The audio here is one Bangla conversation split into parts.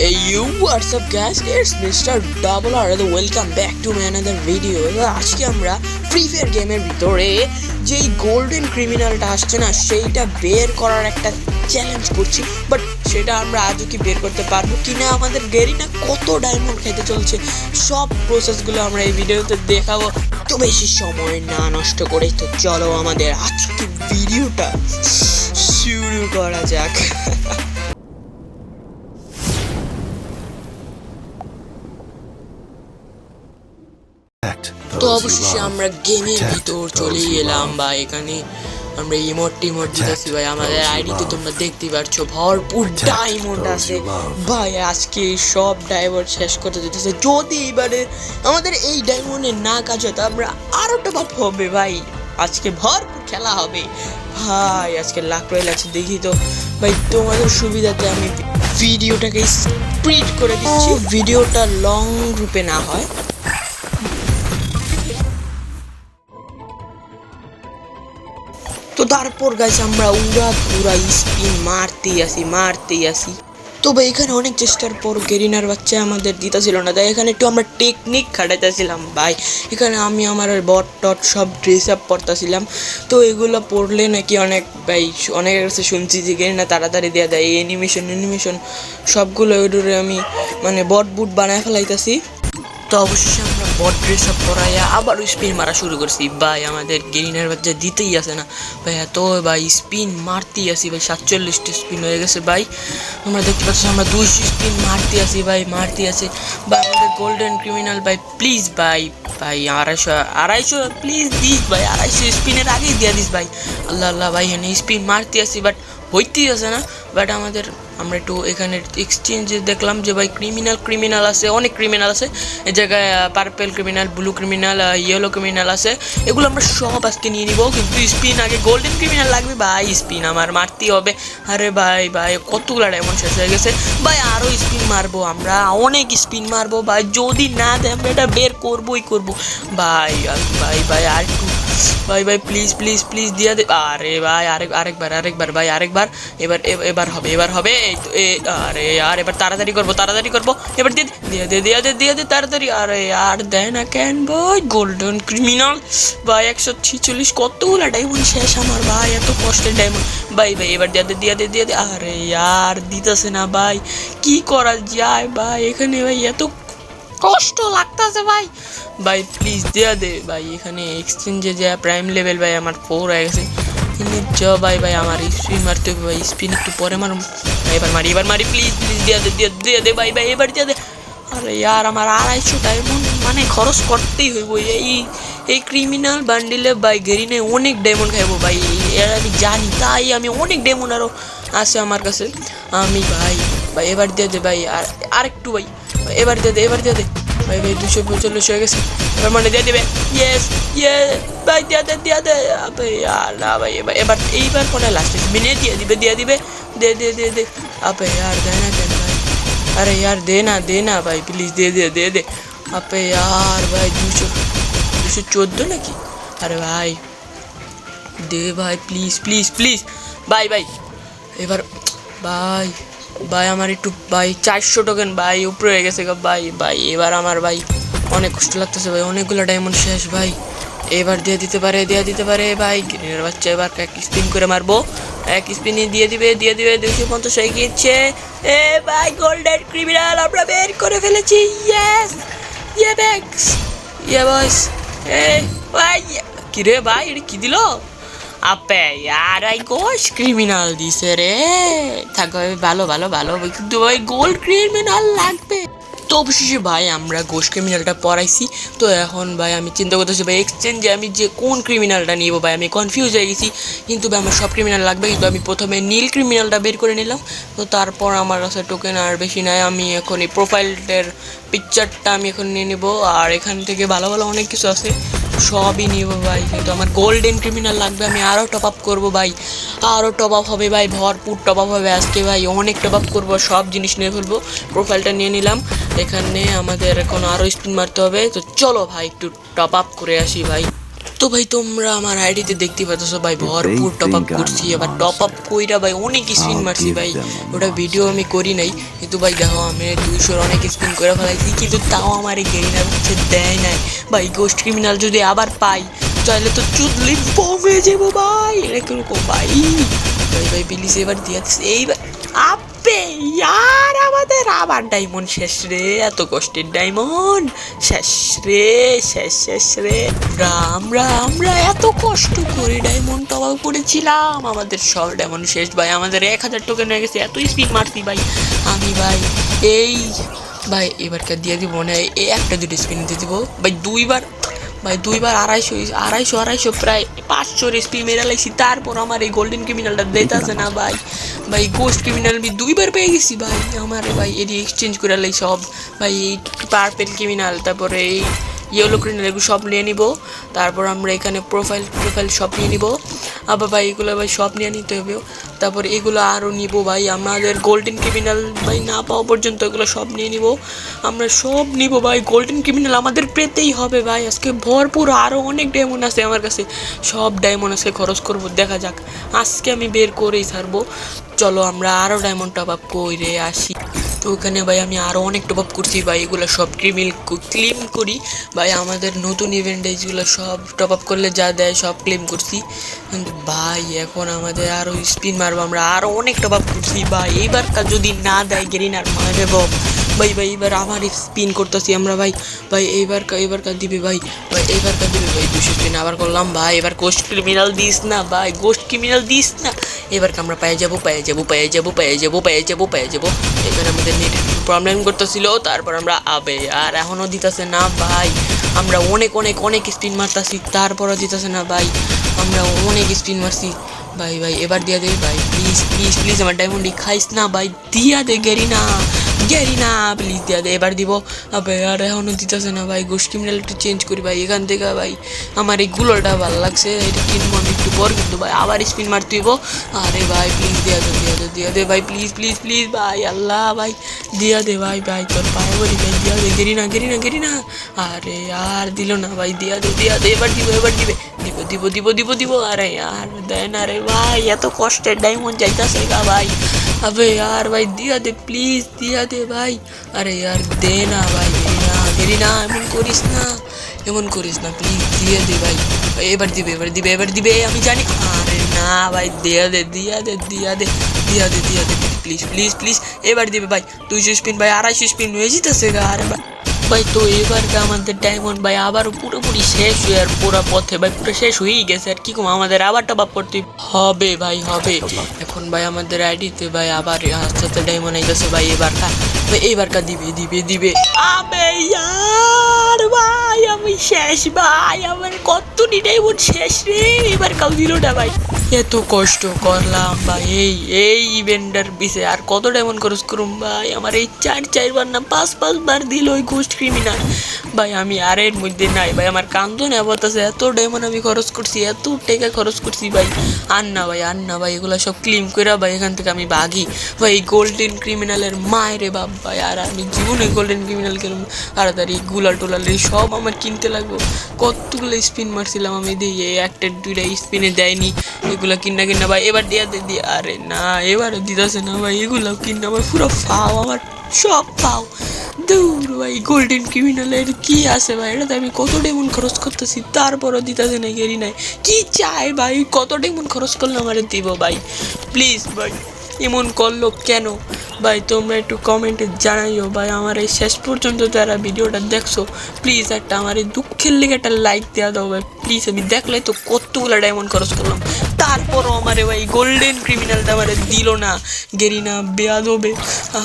Hey you, what's up guys? It's Mr. Double R and welcome back to another video. আজকে আমরা ফ্রি ফায়ার গেমের ভিতরে যেই গোল্ডেন ক্রিমিনালটা আসছে না সেইটা বের করার একটা চ্যালেঞ্জ করছি বাট সেটা আমরা আজও কি বের করতে পারব কি না আমাদের গেরিনা কত ডায়মন্ড খেতে চলছে সব প্রসেসগুলো আমরা এই ভিডিওতে দেখাবো তো বেশি সময় না নষ্ট করে তো চলো আমাদের আজকে ভিডিওটা শুরু করা যাক অবশেষে আমরা গেমের ভিতর চলে এলাম বা এখানে আমরা ইমোট টিমোট দিতেছি ভাই। আমাদের আইডিতে তোমরা দেখতে পারছ ভরপুর ডায়মন্ড আছে। ভাই আজকে এই সব ডায়মন্ড শেষ করতে দিতেছে যদি এবারে আমাদের এই ডায়মন্ডে না কাজ হয় তো আমরা আরও টপ হবে ভাই। আজকে ভরপুর খেলা হবে। ভাই আজকে লাখ রয়ে লাগছে দেখি তো। ভাই তোমাদের সুবিধাতে আমি ভিডিওটাকে স্প্রিড করে দিচ্ছি। ভিডিওটা লং রূপে না হয়। তো তারপর গাছ আমরা উড়া পুরা স্পিন মারতেই আসি মারতেই আসি। তবে এখানে অনেক চেষ্টার পর গেরিনার বাচ্চা আমাদের দিতে ছিল না, তাই এখানে একটু আমরা টেকনিক খাটাইতেছিলাম, ভাই। এখানে আমি, আমার বট টট সব ড্রেস আপ পরতেছিলাম। তো এগুলো পড়লে নাকি অনেক, ভাই, অনেকের কাছে শুনছি যে গেরিনা তাড়াতাড়ি দেওয়া দেয়, এই অ্যানিমেশন অ্যানিমেশন সবগুলো ওইডুরে আমি মানে বট বুট বানায় ফেলাইতেছি। তো অবশেষে বট ড্রেস আপ পরাইয়া আবারও স্পিন মারা শুরু করছি। ভাই, আমাদের গেরিনার বাচ্চা দিতেই আসে না। ভাই, এত ভাই স্পিন মারতেই আসি ভাই, সাতচল্লিশটা স্পিন হয়ে গেছে ভাই। তোমরা দেখতে পাচ্ছ আমরা দুইশো স্পিন মারতে আসি ভাই, মারতে আসি। ভাই, আমাদের গোল্ডেন ক্রিমিনাল ভাই প্লিজ ভাই ভাই, আড়াইশো আড়াইশো প্লিজ দিস ভাই, আড়াইশো স্পিনের আগেই দিয়ে দিস ভাই। আল্লাহ আল্লাহ ভাই এখানে স্পিন মারতে আসি বাট হইতেই আছে না বাট আমাদের, আমরা একটু এখানে এক্সচেঞ্জে দেখলাম যে ভাই ক্রিমিনাল ক্রিমিনাল আছে, অনেক ক্রিমিনাল আছে। এই জায়গায় purple criminal blue criminal yellow criminal আছে। এগুলো আমরা সব আজকে নিয়ে নিব, কিন্তু স্পিন আগে গোল্ডেন ক্রিমিনাল লাগবে ভাই স্পিন আমার মারতেই হবে। আরে ভাই ভাই, কতগুলো ডায়মন্ড শেষ হয়ে গেছে। ভাই আরও স্পিন মারবো আমরা, অনেক স্পিন মারবো ভাই, যদি না দেয় আমরা এটা বের করবোই করব। ভাই ভাই ভাই আর একটু ভাই ভাই প্লিজ প্লিজ প্লিজ দিয়া দে আরে ভাই, আরেক আরেকবার আরেকবার ভাই আরেকবার এবার এবার হবে এবার হবে। এই তো, এ আরে, আর এবার তাড়াতাড়ি করব তাড়াতাড়ি করব। এবার দিয়ে দিয়ে দে দিয়ে দে দিয়ে দে তাড়াতাড়ি। আরে, আর দেয় না কেন ভাই? গোল্ডেন ক্রিমিনাল ভাই, একশো ছিচল্লিশ, কতগুলো ডায়মন্ড শেষ আমার, ভাই, এত কষ্টের ডায়মন্ড ভাই ভাই, এবার দিয়ে দে দিয়ে দে দিয়ে দে। আরে, আর দিতেছে না, ভাই। কি করা যায়, ভাই? এখানে, ভাই, এত কষ্ট লাগতেছে ভাই। ভাই প্লিজ দেয়া দে। ভাই এখানে এক্সচেঞ্জে যা প্রাইম লেভেল ভাই আমার ফোর হয়ে গেছে। কিন্তু ভাই ভাই আমার স্পিন মারতে হবে ভাই স্পিন একটু পরে ভাই, এবার মারি এবার মারি প্লিজ প্লিজ দেয়া দে দেয়া দে ভাই ভাই এবার দেয়া দে। আরে ইয়ার আমার আড়াইশো ডায়মন্ড মানে খরচ করতেই হইব। এই এই ক্রিমিনাল বান্ডিলে ভাই গেরিনে অনেক ডায়মন্ড খাইবো ভাই। এর আমি জানি তাই আমি অনেক ডায়মন্ড আরও আছে আমার কাছে। আমি ভাই ভাই এবার দিয়ে দে ভাই। আর আরেকটু ভাই। এবার দিয়ে দে এবার দিয়ে দে ভাই ভাই দুশো পঁয়তাল্লিশ হয়ে গেছে এবার মানে দিয়ে দেবে ইয়েস ইয়ে ভাই দিয়ে দে দিয়ে দে ভাই আর না ভাই এবার এবার এইবার পরে লাস্টে মিনিট দিয়ে দিবে দিয়ে দিবে দে দে দে দে আপে यार दे ना दे भाई अरे यार दे ना दे ना भाई प्लीज दे दे दे दे আপে यार ভাই দুশো দুশো চোদ্দো নাকি আরে ভাই দে ভাই প্লিজ প্লিজ প্লিজ ভাই ভাই এবার ভাই ভাই, আমার একটু, ভাই, চারশো টোকেন ভাই, উপরে হয়ে গেছে ভাই ভাই, এবার আমার, ভাই, অনেক কষ্ট লাগতেছে, ভাই, অনেকগুলো ডায়মন্ড শেষ, ভাই, এবার দিয়ে দিতে পারে, দিয়ে দিতে পারে, ভাই গ্রিনের বাচ্চা, এবার এক স্পিন করে মারবো, এক স্পিনে দিয়ে দিবে দিয়ে দিবে দুশো পঞ্চাশ হয়ে গিয়েছে, এ ভাই গোল্ডেন ক্রিমিনাল আমরা বের করে ফেলেছি ইয়েস ইয়ে ব্যাগস ইয়ে বস এ ভাই কি রে ভাই, এটা কি দিলো? আপে আর আই গোস ক্রিমিনাল দিছে রে থাকো ভালো ভালো ভালো কিন্তু ভাই গোল্ড ক্রিমিনাল লাগবে তো অবশেষে ভাই আমরা গোস ক্রিমিনালটা পড়াইছি তো এখন ভাই আমি চিন্তা করতেছি ভাই এক্সচেঞ্জে আমি যে কোন ক্রিমিনালটা নিব ভাই আমি কনফিউজ হয়ে গেছি কিন্তু ভাই আমার সব ক্রিমিনাল লাগবে কিন্তু আমি প্রথমে নীল ক্রিমিনালটা বের করে নিলাম তো তারপর আমার কাছে টোকেন আর বেশি নাই আমি এখন এই প্রোফাইলটার পিকচারটা আমি এখন নিয়ে নেব আর এখান থেকে ভালো ভালো অনেক কিছু আছে সবই নিব ভাই, কিন্তু আমার গোল্ডেন ক্রিমিনাল লাগবে, আমি আরও টপ আপ করব ভাই। আরও টপ আপ হবে ভাই, ভরপুর টপ আপ হবে আজকে ভাই, অনেক টপ আপ করব, সব জিনিস নিয়ে ফেলব। প্রোফাইলটা নিয়ে নিলাম, এখানে আমাদের এখন আরও স্পিন মারতে হবে, তো চলো ভাই, একটু টপ আপ করে আসি ভাই। তো ভাই তোমরা আমার আইডিতে দেখতে পাচ্ছ ভাই ভরপুর টপ আপ করছি আবার টপ আপ কইরা ভাই অনেক স্পিন মারছি ভাই। ওটা ভিডিও আমি করি নাই কিন্তু ভাই দেখো আমি দুইশোর অনেক স্পিন করে ফেলাইছি কিন্তু তাও আমার এই গেরিনার হচ্ছে দেয় নাই। ভাই গোস্ট ক্রিমিনাল যদি আবার পাই তাহলে তো চুদলি বমে যাব ভাই। এটা কীরকম ভাই? ভাই ভাই প্লিজ এবার দিয়ে এইবার আপে ইয়ার আমাদের আবার ডায়মন্ড, শেষ রে, এত কষ্টের ডায়মন্ড। শেষ রে, শেষ শেষ রে। আমরা আমরা এত কষ্ট করে ডায়মন্ড টপ করেছিলাম। আমাদের সব ডায়মন্ড শেষ, ভাই। আমাদের এক হাজার টোকেন হয়ে গেছে। এত স্পিড মারছি, ভাই। আমি, ভাই, এই, ভাই এবারকার দিয়ে দিব না এই একটা দুটো স্পিন দিয়ে দিব। ভাই, দুইবার ভাই দুইবার আড়াইশো আড়াইশো আড়াইশো প্রায় পাঁচশো রেসপি মেরে লাগছি তারপর আমার এই গোল্ডেন ক্রিমিনালটা দিতেছে না ভাই। ভাই গোস্ট ক্রিমিনাল আমি দুইবার পেয়ে গেছি ভাই। আমার ভাই এটি এক্সচেঞ্জ করে লাই সব। ভাই, এই পার্পেল ক্রিমিনাল তারপরে এই ইয়েলো ক্রিমিনাল এগুলো সব নিয়ে নিব। তারপর আমরা এখানে প্রোফাইল প্রোফাইল সব নিয়ে নিব। আবার ভাই, এগুলো ভাই সব নিয়ে নিতে হবে। তারপর এগুলো আরও নিব ভাই। আমাদের গোল্ডেন ক্রিমিনাল ভাই না পাওয়া পর্যন্ত এগুলো সব নিয়ে নিব। আমরা সব নিব ভাই। গোল্ডেন ক্রিমিনাল আমাদের পেতেই হবে ভাই। আজকে ভরপুর আরও অনেক ডায়মন্ড আছে আমার কাছে। সব ডায়মন্ড আজকে খরচ করব। দেখা যাক। আজকে আমি বের করেই ছাড়বো। চলো আমরা আরও ডায়মন্ড টপ করে আসি। তো ওখানে ভাই আমি আরও অনেক টপ আপ করছি। ভাই এগুলো সব ক্রিমিল ক্লেম করি। ভাই আমাদের নতুন ইভেন্ট সব টপ আপ করলে যা দেয় সব ক্লেম করছি। ভাই এখন আমাদের আরও স্পিন মারবো। আমরা আরও অনেক টপ আপ করছি। ভাই এইবার যদি না দেয় গেরিনার মারে বম। ভাই ভাই এবার আবার স্পিন করতেছি আমরা ভাই। ভাই এইবার এবার কাজ দিবে ভাই। ভাই এইবার কাজ দিবে ভাই দুশো স্পিন আবার করলাম, ভাই এবার গোস্ট ক্রিমিনাল দিস না, ভাই। গোস্ট ক্রিমিনাল দিস না। এবার আমরা পায়ে যাব পায়ে যাব, পেয়ে যাব পেয়ে যাব, পায়ে যাব, পেয়ে যাব। এবার আমাদের নেট প্রবলেম করতেছিল, তারপর আমরা আবে। আর এখনও দিতেছে না ভাই। আমরা অনেক অনেক অনেক স্পিন মারতাছি, তারপরও দিতেছে না ভাই। আমরা অনেক স্পিন মারছি। ভাই ভাই, এবার দিয়া দে ভাই প্লিজ প্লিজ প্লিজ আমার ডায়মন্ডি খাইস না ভাই, দিয়া দে গেরি না গেরি না প্লিজ দিয়া দে। এবার দিব, আবে, আর এখনও দিতেছে না ভাই। গোষ্ঠী মিনাল একটু চেঞ্জ করি ভাই, এখান থেকে ভাই। আমার এই গুলোটা ভালো লাগছে, এটা কিনবো আমি একটু পর, কিন্তু ভাই, আবার স্পিন মারতে হইব। আরে ভাই প্লিজ দিয়া দে দিয়া দে দিয়া দে ভাই প্লিজ প্লিজ প্লিজ ভাই, আল্লাহ ভাই। দিয়া দে ভাই ভাই, তোর পায়ে বলি ভাই, দিয়া দে। গেরি না গেরি না গেরি না। আরে আর দিল না ভাই, দিয়া দে দিয়া দে, এবার দিব, এবার দিবে। দিব দিব দিব দিব দিব, আরে আর দেয় না রে ভাই, এত কষ্টের ডায়মন্ড যাইতাছে গা ভাই। আবে यार ভাই দিয়া দে প্লিজ দিয়া দে ভাই আরে यार দে না ভাই গেরি না গেরি না এমন করিস না এমন করিস না প্লিজ দিয়ে দে ভাই ভাই, এবার দিবে এবার দিবে এবার দিবে আমি জানি আরে না ভাই দিয়া দে দিয়া দে দিয়া দে দিয়া দে দিয়া দে প্লিজ প্লিজ প্লিজ এবার দিবে ভাই দুইশো স্পিন ভাই আড়াইশো স্পিন হয়ে যেতেছে গা আরে ভাই ভাই, তো এবার আমাদের ডায়মন্ড ভাই আবারও পুরোপুরি শেষ হয়ে আর পুরো পথে ভাই, পুরো শেষ হয়েই গেছে। আর কি কম, আমাদের আবার টপ আপ করতে হবে ভাই, হবে। এখন ভাই আমাদের আইডিতে ভাই আবার আস্তে আস্তে ডায়মন্ড আইতেছে ভাই, এবার কা, ভাই এইবার কা দিবে দিবে দিবে। আবে ইয়ার ভাই, আমি শেষ ভাই, আমার কতটি ডায়মন্ড শেষ রে, এবার কাউ দিল না ভাই। এত কষ্ট করলাম ভাই। এই এই ইভেন্টার বিষয়ে আর কত ডায়মন্ড খরচ করুম ভাই? আমার এই চার, চারবার না, পাঁচ, পাঁচবার দিল ওই গোস্ট ক্রিমিনাল ভাই, আমি আর এর মধ্যে নাই ভাই। আমার কান্দো না বলতেছে এত ডায়মন্ড আমি খরচ করছি, এত টাকা খরচ করছি ভাই। আর না ভাই, আর না ভাই, এগুলো সব ক্লিম করে ভাই, এখান থেকে আমি ভাগি ভাই, এই গোল্ডেন ক্রিমিনালের মায়েরে বাপ ভাই। আর আমি জীবনে গোল্ডেন ক্রিমিনাল কিরম তাড়াতাড়ি গুলাল টুলাল সব আমার কিনতে লাগবো। কতগুলো স্পিন মারছিলাম আমি দিয়ে একটা, দুইটা স্পিনে দেয়নি। এগুলো কিনা কিনা ভাই, এবার দিয়া দে আরে না, এবারও দিতেছে না ভাই এগুলো কিনা ভাই, পুরো ফাও, আমার সব ফাও। দূর ভাই গোল্ডেন ক্রিমিনালের কি আছে ভাই, এটাতে আমি কত ডেমন খরচ করতেছি, তারপরও দিতেছে না, গেরি নাই। কি চাই ভাই, কত ডেমন খরচ করলে আমার দিব ভাই। প্লিজ ভাই, এমন করল কেন? ভাই, তোমরা একটু কমেন্টে জানাইও ভাই, আমার এই শেষ পর্যন্ত যারা ভিডিওটা দেখছ প্লিজ একটা আমার এই দুঃখের লেগে একটা লাইক দেওয়া দাও ভাই। প্লিজ আমি দেখলে তো কতগুলো ডায়মন্ড খরচ করলাম। তারপরও আমারে ভাই গোল্ডেন ক্রিমিনালটা আমারে দিল না। গেরিনা বেয়াদ হবে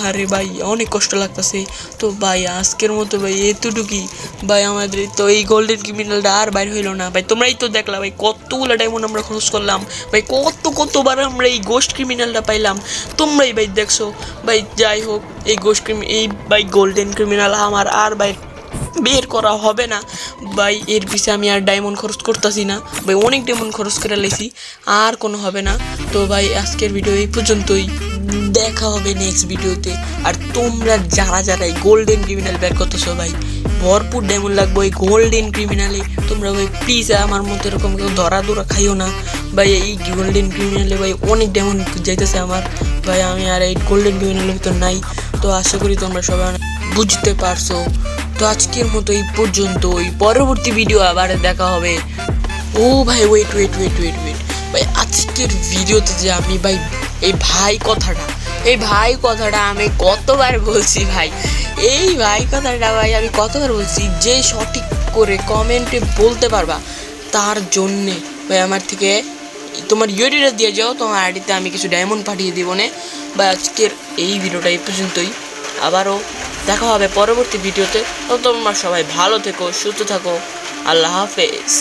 আরে ভাই, অনেক কষ্ট লাগতেছে। তো ভাই, আজকের মতো ভাই, এতটুকুই। ভাই, আমাদের তো এই গোল্ডেন ক্রিমিনালটা আর বাইর হইল না। ভাই, তোমরাই তো দেখলা, ভাই, কতগুলো ডায়মন্ড আমরা খরচ করলাম। ভাই, কত, কতবার আমরা এই গোস্ট ক্রিমিনালটা পাইলাম। তোমরাই ভাই দেখছ। ভাই, যাই হোক, এই গোস্ট ক্রিমি এই, ভাই গোল্ডেন ক্রিমিনাল আমার আর ভাই বের করা হবে না। ভাই, এর পিছে আমি আর ডায়মন্ড খরচ করতেছি না। ভাই, অনেক ডায়মন্ড খরচ করে লেছি আর কোনো হবে না। তো ভাই, আজকের ভিডিও এই পর্যন্তই। দেখা হবে নেক্সট ভিডিওতে আর তোমরা যারা যারা এই গোল্ডেন ক্রিমিনাল বের করতেছো ভাই, ভরপুর ডায়মন্ড লাগবে ওই গোল্ডেন ক্রিমিনালে তোমরা ভাই প্লিজ আমার মতো এরকম কেউ ধরা ধরা খাইও না। ভাই, এই গোল্ডেন ক্রিমিনালে ভাই, অনেক ডায়মন্ড যাইতেছে আমার। ভাই, আমি আর এই গোল্ডেন ক্রিমিনালের ভিতর নাই। তো আশা করি তোমরা সবাই বুঝতে পারছ। তো আজকের মতো এই পর্যন্ত। ওই পরবর্তী ভিডিও আবার দেখা হবে। ও ভাই wait wait wait wait wait ভাই, আজকের ভিডিওতে যে আমি ভাই, এই ভাই কথাটা, এই ভাই কথাটা আমি কতবার বলছি ভাই? এই ভাই কথাটা ভাই আমি কতবার বলছি? যে সঠিক করে কমেন্টে বলতে পারবা, তার জন্যে। ভাই, আমার থেকে তোমার ইউডিটা দিয়ে যাও, তোমার আইডিতে আমি কিছু ডায়মন্ড পাঠিয়ে দিব নে। বা আজকের এই ভিডিওটা এই পর্যন্তই। আবারও দেখা হবে পরবর্তী ভিডিওতে। তোমরা সবাই ভালো থেকো সুস্থ থাকো। আল্লাহ হাফেজ।